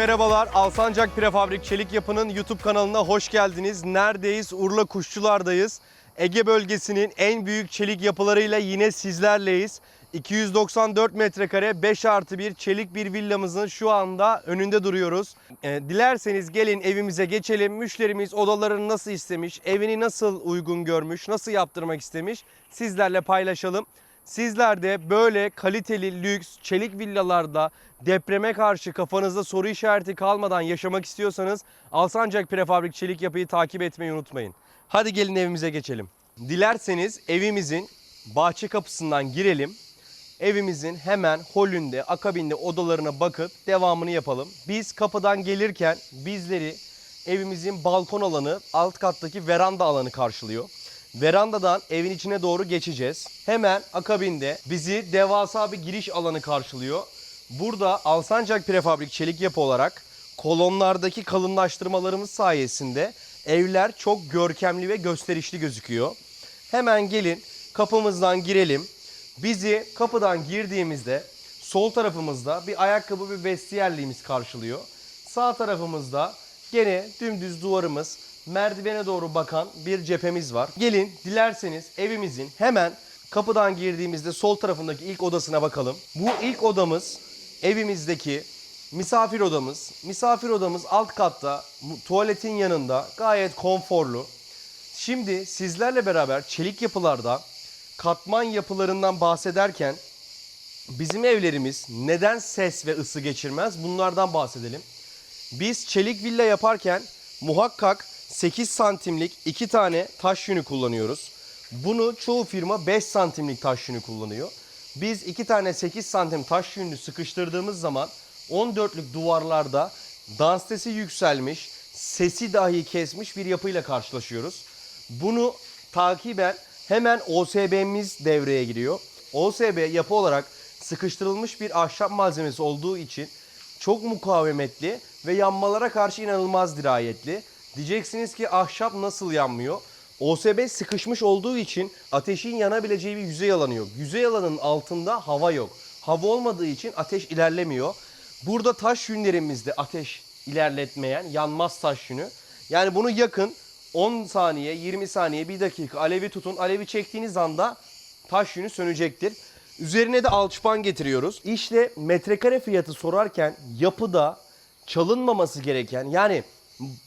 Merhabalar. Alsancak Prefabrik Çelik Yapı'nın YouTube kanalına hoş geldiniz. Neredeyiz? Urla Kuşçular'dayız. Ege bölgesinin en büyük çelik yapılarıyla yine sizlerleyiz. 294 metrekare 5 artı 1 çelik bir villamızın şu anda önünde duruyoruz. Ee, dilerseniz gelin evimize geçelim. Müşterimiz odalarını nasıl istemiş, evini nasıl uygun görmüş, nasıl yaptırmak istemiş sizlerle paylaşalım. Sizler de böyle kaliteli lüks çelik villalarda depreme karşı kafanızda soru işareti kalmadan yaşamak istiyorsanız Alsancak Prefabrik Çelik Yapı'yı takip etmeyi unutmayın. Hadi gelin evimize geçelim. Dilerseniz evimizin bahçe kapısından girelim. Evimizin hemen holünde, akabinde odalarına bakıp devamını yapalım. Biz kapıdan gelirken bizleri evimizin balkon alanı, alt kattaki veranda alanı karşılıyor. Verandadan evin içine doğru geçeceğiz. Hemen akabinde bizi devasa bir giriş alanı karşılıyor. Burada Alsancak Prefabrik Çelik Yapı olarak kolonlardaki kalınlaştırmalarımız sayesinde evler çok görkemli ve gösterişli gözüküyor. Hemen gelin kapımızdan girelim. Bizi kapıdan girdiğimizde sol tarafımızda bir ayakkabı bir vestiyerliğimiz karşılıyor. Sağ tarafımızda gene dümdüz duvarımız, merdivene doğru bakan bir cephemiz var. Gelin dilerseniz evimizin hemen kapıdan girdiğimizde sol tarafındaki ilk odasına bakalım. Bu ilk odamız evimizdeki misafir odamız. Misafir odamız alt katta tuvaletin yanında gayet konforlu. Şimdi sizlerle beraber çelik yapılarda katman yapılarından bahsederken bizim evlerimiz neden ses ve ısı geçirmez bunlardan bahsedelim. Biz çelik villa yaparken muhakkak 8 santimlik iki tane taş yünü kullanıyoruz. Bunu çoğu firma 5 santimlik taş yünü kullanıyor. Biz iki tane 8 santim taş yününü sıkıştırdığımız zaman 14'lük duvarlarda danstesi yükselmiş, sesi dahi kesmiş bir yapıyla karşılaşıyoruz. Bunu takiben hemen OSB'miz devreye giriyor. OSB yapı olarak sıkıştırılmış bir ahşap malzemesi olduğu için çok mukavemetli ve yanmalara karşı inanılmaz dirayetli. Diyeceksiniz ki ahşap nasıl yanmıyor? OSB sıkışmış olduğu için ateşin yanabileceği bir yüzey alanı yok. Yüzey alanının altında hava yok. Hava olmadığı için ateş ilerlemiyor. Burada taş yünlerimizde ateş ilerletmeyen yanmaz taş yünü. Yani bunu yakın 10 saniye, 20 saniye, 1 dakika alevi tutun. Alevi çektiğiniz anda taş yünü sönecektir. Üzerine de alçıpan getiriyoruz. İşte metrekare fiyatı sorarken yapıda çalınmaması gereken yani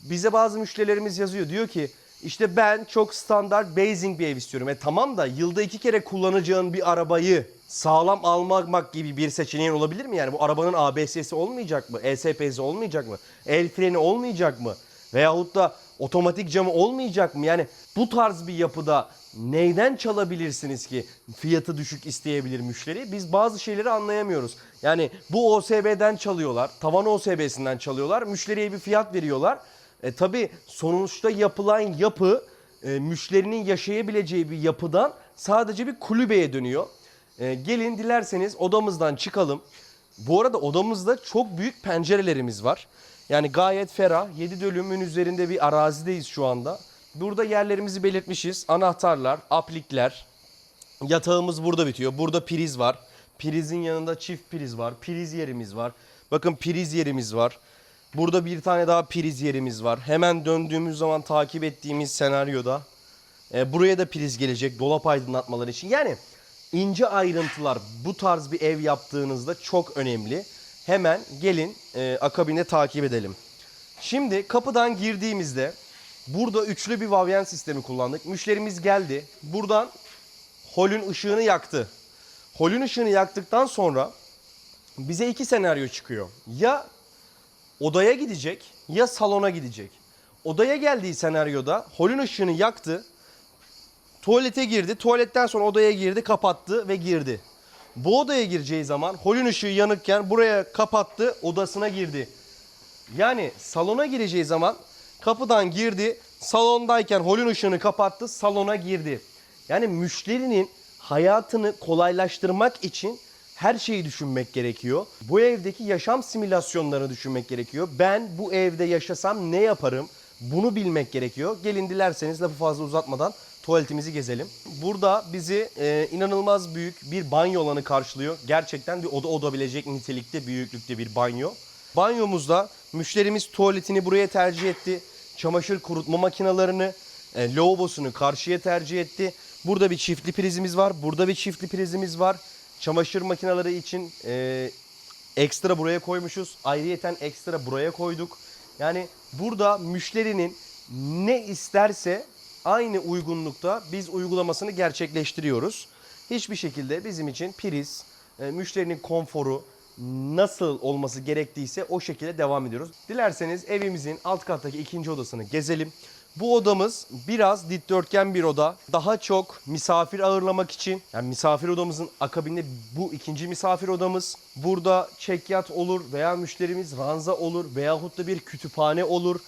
bize bazı müşterilerimiz yazıyor diyor ki işte ben çok standart basing bir ev istiyorum. E tamam da yılda iki kere kullanacağın bir arabayı sağlam almak gibi bir seçeneğin olabilir mi? Yani bu arabanın ABS'si olmayacak mı? ESP'si olmayacak mı? El freni olmayacak mı? Veyahut da otomatik camı olmayacak mı? Yani bu tarz bir yapıda neyden çalabilirsiniz ki fiyatı düşük isteyebilir müşteri? Biz bazı şeyleri anlayamıyoruz. Yani bu OSB'den çalıyorlar, tavan OSB'sinden çalıyorlar, müşteriye bir fiyat veriyorlar. E tabi sonuçta yapılan yapı e, müşterinin yaşayabileceği bir yapıdan sadece bir kulübeye dönüyor. E, gelin dilerseniz odamızdan çıkalım. Bu arada odamızda çok büyük pencerelerimiz var. Yani gayet ferah. 7 dönümün üzerinde bir arazideyiz şu anda. Burada yerlerimizi belirtmişiz. Anahtarlar, aplikler. Yatağımız burada bitiyor. Burada priz var. Prizin yanında çift priz var. Priz yerimiz var. Bakın priz yerimiz var. Burada bir tane daha priz yerimiz var. Hemen döndüğümüz zaman takip ettiğimiz senaryoda e, buraya da priz gelecek dolap aydınlatmaları için. Yani ince ayrıntılar bu tarz bir ev yaptığınızda çok önemli. Hemen gelin e, akabine takip edelim. Şimdi kapıdan girdiğimizde burada üçlü bir vavyen sistemi kullandık. Müşterimiz geldi. Buradan holün ışığını yaktı. Holün ışığını yaktıktan sonra bize iki senaryo çıkıyor. Ya odaya gidecek ya salona gidecek. Odaya geldiği senaryoda holün ışığını yaktı. Tuvalete girdi. Tuvaletten sonra odaya girdi, kapattı ve girdi. Bu odaya gireceği zaman holün ışığı yanıkken buraya kapattı, odasına girdi. Yani salona gireceği zaman kapıdan girdi, salondayken holün ışığını kapattı, salona girdi. Yani müşterinin hayatını kolaylaştırmak için her şeyi düşünmek gerekiyor. Bu evdeki yaşam simülasyonlarını düşünmek gerekiyor. Ben bu evde yaşasam ne yaparım? Bunu bilmek gerekiyor. Gelin dilerseniz lafı fazla uzatmadan tuvaletimizi gezelim. Burada bizi e, inanılmaz büyük bir banyo alanı karşılıyor. Gerçekten bir oda oda bilecek nitelikte, büyüklükte bir banyo. Banyomuzda müşterimiz tuvaletini buraya tercih etti. Çamaşır kurutma makinalarını, e, lavabosunu karşıya tercih etti. Burada bir çiftli prizimiz var. Burada bir çiftli prizimiz var. Çamaşır makineleri için e, ekstra buraya koymuşuz. Ayrıyeten ekstra buraya koyduk. Yani burada müşterinin ne isterse aynı uygunlukta biz uygulamasını gerçekleştiriyoruz. Hiçbir şekilde bizim için priz, e, müşterinin konforu nasıl olması gerektiyse o şekilde devam ediyoruz. Dilerseniz evimizin alt kattaki ikinci odasını gezelim. Bu odamız biraz dikdörtgen bir oda. Daha çok misafir ağırlamak için. Yani misafir odamızın akabinde bu ikinci misafir odamız. Burada çekyat olur veya müşterimiz ranza olur veyahut da bir kütüphane olur.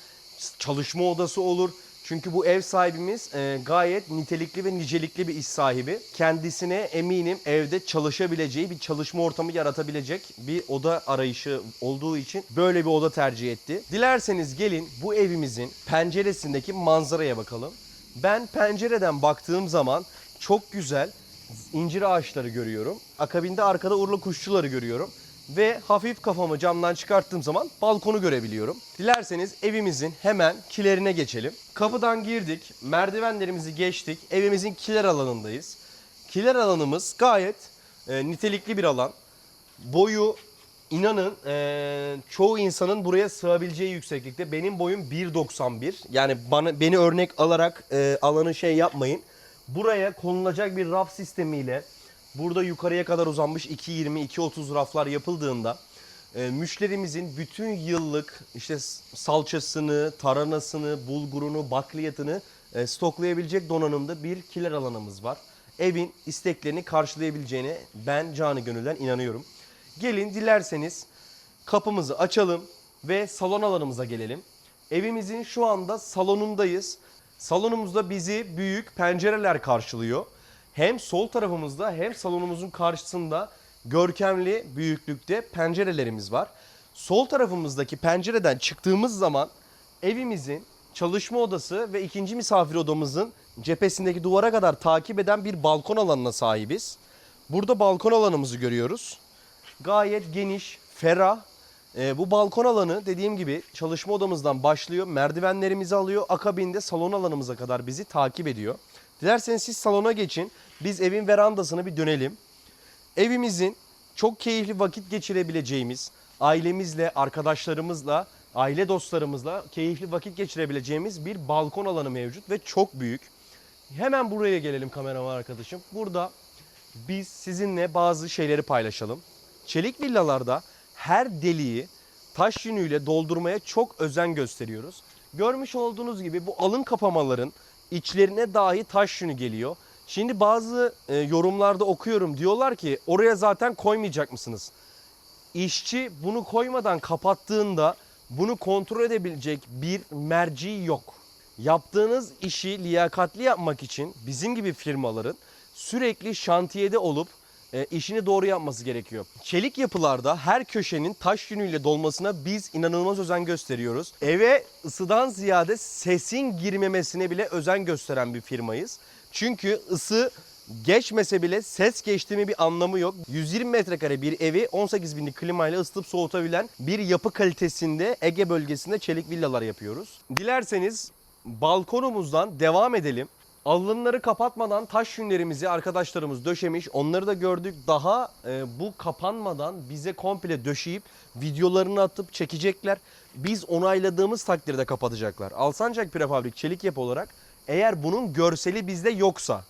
Çalışma odası olur. Çünkü bu ev sahibimiz e, gayet nitelikli ve nicelikli bir iş sahibi. Kendisine eminim evde çalışabileceği bir çalışma ortamı yaratabilecek bir oda arayışı olduğu için böyle bir oda tercih etti. Dilerseniz gelin bu evimizin penceresindeki manzaraya bakalım. Ben pencereden baktığım zaman çok güzel incir ağaçları görüyorum. Akabinde arkada urla kuşçuları görüyorum. Ve hafif kafamı camdan çıkarttığım zaman balkonu görebiliyorum. Dilerseniz evimizin hemen kilerine geçelim. Kapıdan girdik, merdivenlerimizi geçtik. Evimizin kiler alanındayız. Kiler alanımız gayet e, nitelikli bir alan. Boyu inanın e, çoğu insanın buraya sığabileceği yükseklikte. Benim boyum 1.91. Yani bana beni örnek alarak e, alanı şey yapmayın. Buraya konulacak bir raf sistemiyle burada yukarıya kadar uzanmış 2.20 2.30 raflar yapıldığında e, müşterimizin bütün yıllık işte salçasını, taranasını, bulgurunu, bakliyatını e, stoklayabilecek donanımda bir kiler alanımız var. Evin isteklerini karşılayabileceğine ben canı gönülden inanıyorum. Gelin dilerseniz kapımızı açalım ve salon alanımıza gelelim. Evimizin şu anda salonundayız. Salonumuzda bizi büyük pencereler karşılıyor. Hem sol tarafımızda hem salonumuzun karşısında görkemli büyüklükte pencerelerimiz var. Sol tarafımızdaki pencereden çıktığımız zaman evimizin çalışma odası ve ikinci misafir odamızın cephesindeki duvara kadar takip eden bir balkon alanına sahibiz. Burada balkon alanımızı görüyoruz. Gayet geniş, ferah. Ee, bu balkon alanı dediğim gibi çalışma odamızdan başlıyor. Merdivenlerimizi alıyor. Akabinde salon alanımıza kadar bizi takip ediyor. Dilerseniz siz salona geçin. Biz evin verandasını bir dönelim. Evimizin çok keyifli vakit geçirebileceğimiz, ailemizle, arkadaşlarımızla, aile dostlarımızla keyifli vakit geçirebileceğimiz bir balkon alanı mevcut ve çok büyük. Hemen buraya gelelim kameraman arkadaşım. Burada biz sizinle bazı şeyleri paylaşalım. Çelik villalarda her deliği taş yünüyle doldurmaya çok özen gösteriyoruz. Görmüş olduğunuz gibi bu alın kapamaların içlerine dahi taş yünü geliyor. Şimdi bazı e, yorumlarda okuyorum diyorlar ki oraya zaten koymayacak mısınız? İşçi bunu koymadan kapattığında bunu kontrol edebilecek bir merci yok. Yaptığınız işi liyakatli yapmak için bizim gibi firmaların sürekli şantiyede olup e, işini doğru yapması gerekiyor. Çelik yapılarda her köşenin taş yünüyle dolmasına biz inanılmaz özen gösteriyoruz. Eve ısıdan ziyade sesin girmemesine bile özen gösteren bir firmayız. Çünkü ısı geçmese bile ses geçti mi bir anlamı yok. 120 metrekare bir evi 18 binlik klimayla ısıtıp soğutabilen bir yapı kalitesinde Ege bölgesinde çelik villalar yapıyoruz. Dilerseniz balkonumuzdan devam edelim. Alınları kapatmadan taş yünlerimizi arkadaşlarımız döşemiş. Onları da gördük. Daha e, bu kapanmadan bize komple döşeyip videolarını atıp çekecekler. Biz onayladığımız takdirde kapatacaklar. Alsancak Prefabrik Çelik Yapı olarak eğer bunun görseli bizde yoksa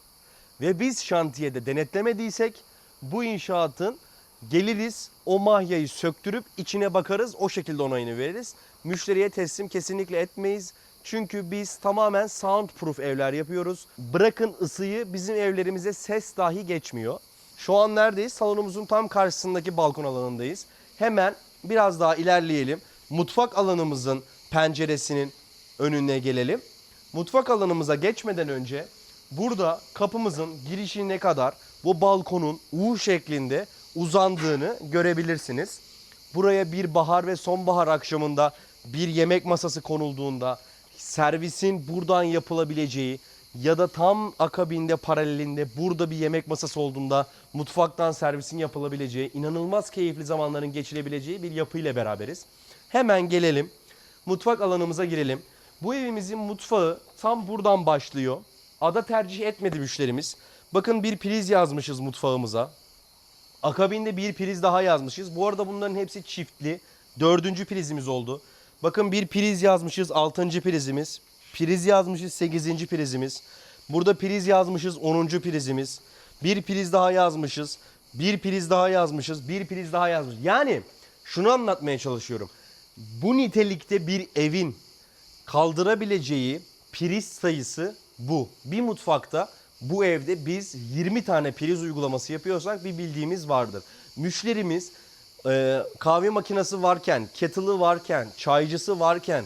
ve biz şantiyede denetlemediysek bu inşaatın geliriz o mahyayı söktürüp içine bakarız o şekilde onayını veririz. Müşteriye teslim kesinlikle etmeyiz. Çünkü biz tamamen soundproof evler yapıyoruz. Bırakın ısıyı bizim evlerimize ses dahi geçmiyor. Şu an neredeyiz? Salonumuzun tam karşısındaki balkon alanındayız. Hemen biraz daha ilerleyelim. Mutfak alanımızın penceresinin önüne gelelim. Mutfak alanımıza geçmeden önce burada kapımızın girişine kadar bu balkonun U şeklinde uzandığını görebilirsiniz. Buraya bir bahar ve sonbahar akşamında bir yemek masası konulduğunda servisin buradan yapılabileceği ya da tam akabinde paralelinde burada bir yemek masası olduğunda mutfaktan servisin yapılabileceği, inanılmaz keyifli zamanların geçirebileceği bir yapıyla beraberiz. Hemen gelelim. Mutfak alanımıza girelim. Bu evimizin mutfağı tam buradan başlıyor. Ada tercih etmedi müşterimiz. Bakın bir priz yazmışız mutfağımıza. Akabinde bir priz daha yazmışız. Bu arada bunların hepsi çiftli. Dördüncü prizimiz oldu. Bakın bir priz yazmışız. Altıncı prizimiz. Priz yazmışız. Sekizinci prizimiz. Burada priz yazmışız. Onuncu prizimiz. Bir priz daha yazmışız. Bir priz daha yazmışız. Bir priz daha yazmışız. Yani şunu anlatmaya çalışıyorum. Bu nitelikte bir evin kaldırabileceği priz sayısı bu. Bir mutfakta bu evde biz 20 tane priz uygulaması yapıyorsak bir bildiğimiz vardır. Müşterimiz e, kahve makinesi varken, kettle'ı varken, çaycısı varken,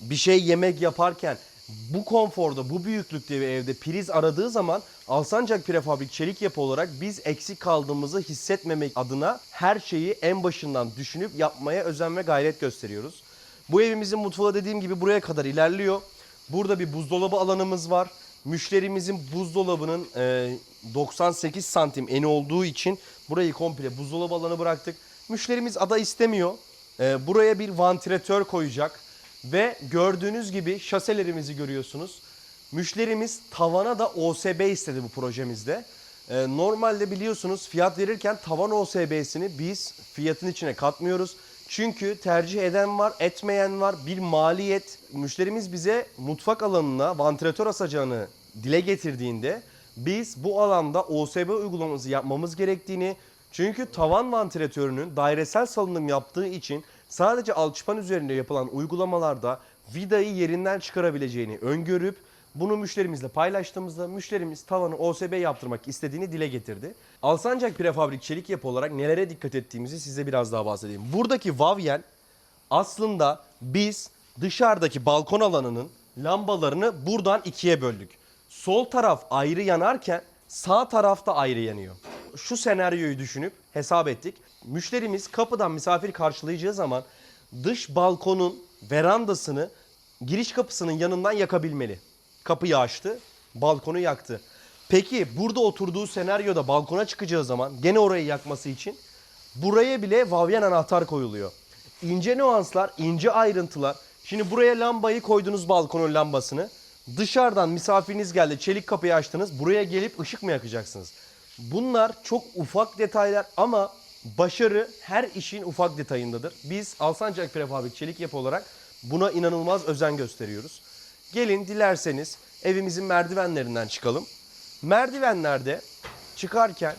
bir şey yemek yaparken bu konforda, bu büyüklükte bir evde priz aradığı zaman Alsancak Prefabrik Çelik Yapı olarak biz eksik kaldığımızı hissetmemek adına her şeyi en başından düşünüp yapmaya özen ve gayret gösteriyoruz. Bu evimizin mutfağı dediğim gibi buraya kadar ilerliyor. Burada bir buzdolabı alanımız var. Müşterimizin buzdolabının e, 98 santim eni olduğu için burayı komple buzdolabı alanı bıraktık. Müşterimiz ada istemiyor. E, buraya bir vantilatör koyacak. Ve gördüğünüz gibi şaselerimizi görüyorsunuz. Müşterimiz tavana da OSB istedi bu projemizde. Ee, normalde biliyorsunuz fiyat verirken tavan OSB'sini biz fiyatın içine katmıyoruz. Çünkü tercih eden var, etmeyen var. Bir maliyet. Müşterimiz bize mutfak alanına vantilatör asacağını dile getirdiğinde biz bu alanda OSB uygulamamızı yapmamız gerektiğini çünkü tavan vantilatörünün dairesel salınım yaptığı için sadece alçıpan üzerinde yapılan uygulamalarda vidayı yerinden çıkarabileceğini öngörüp bunu müşterimizle paylaştığımızda müşterimiz tavanı OSB yaptırmak istediğini dile getirdi. Alsancak Prefabrik Çelik Yapı olarak nelere dikkat ettiğimizi size biraz daha bahsedeyim. Buradaki Vavyen aslında biz dışarıdaki balkon alanının lambalarını buradan ikiye böldük. Sol taraf ayrı yanarken sağ tarafta ayrı yanıyor. Şu senaryoyu düşünüp hesap ettik. Müşterimiz kapıdan misafir karşılayacağı zaman dış balkonun verandasını giriş kapısının yanından yakabilmeli. Kapıyı açtı, balkonu yaktı. Peki burada oturduğu senaryoda balkona çıkacağı zaman gene orayı yakması için buraya bile vavyen anahtar koyuluyor. İnce nüanslar, ince ayrıntılar. Şimdi buraya lambayı koydunuz balkonun lambasını. Dışarıdan misafiriniz geldi, çelik kapıyı açtınız. Buraya gelip ışık mı yakacaksınız? Bunlar çok ufak detaylar ama başarı her işin ufak detayındadır. Biz Alsancak Prefabrik Çelik Yapı olarak buna inanılmaz özen gösteriyoruz. Gelin dilerseniz evimizin merdivenlerinden çıkalım. Merdivenlerde çıkarken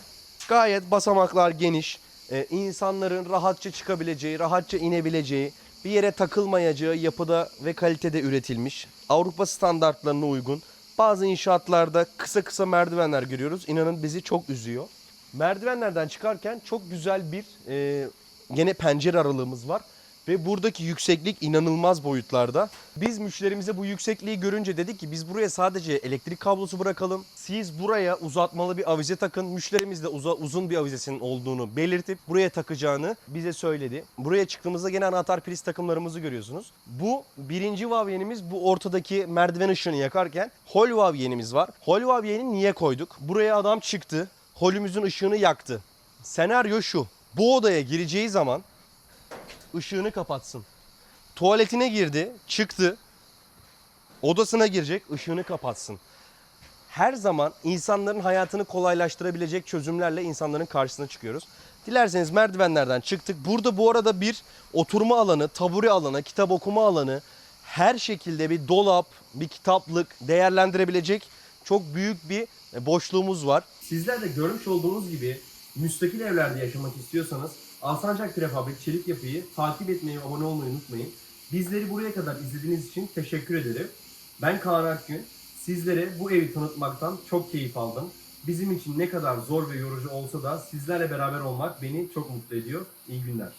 gayet basamaklar geniş, e, insanların rahatça çıkabileceği, rahatça inebileceği, bir yere takılmayacağı yapıda ve kalitede üretilmiş. Avrupa standartlarına uygun. Bazı inşaatlarda kısa kısa merdivenler görüyoruz. İnanın bizi çok üzüyor. Merdivenlerden çıkarken çok güzel bir e, gene pencere aralığımız var. Ve buradaki yükseklik inanılmaz boyutlarda. Biz müşterimize bu yüksekliği görünce dedik ki biz buraya sadece elektrik kablosu bırakalım. Siz buraya uzatmalı bir avize takın. Müşterimiz de uza- uzun bir avizesinin olduğunu belirtip buraya takacağını bize söyledi. Buraya çıktığımızda gene anahtar priz takımlarımızı görüyorsunuz. Bu birinci vavyenimiz bu ortadaki merdiven ışığını yakarken hol vavyenimiz var. Hol vavyeni niye koyduk? Buraya adam çıktı. Holümüzün ışığını yaktı. Senaryo şu. Bu odaya gireceği zaman ışığını kapatsın. Tuvaletine girdi, çıktı. Odasına girecek, ışığını kapatsın. Her zaman insanların hayatını kolaylaştırabilecek çözümlerle insanların karşısına çıkıyoruz. Dilerseniz merdivenlerden çıktık. Burada bu arada bir oturma alanı, tabure alanı, kitap okuma alanı, her şekilde bir dolap, bir kitaplık değerlendirebilecek çok büyük bir boşluğumuz var. Sizler de görmüş olduğunuz gibi müstakil evlerde yaşamak istiyorsanız Alsancak Prefabrik Çelik Yapı'yı takip etmeyi, abone olmayı unutmayın. Bizleri buraya kadar izlediğiniz için teşekkür ederim. Ben Kaan Akgün. Sizlere bu evi tanıtmaktan çok keyif aldım. Bizim için ne kadar zor ve yorucu olsa da sizlerle beraber olmak beni çok mutlu ediyor. İyi günler.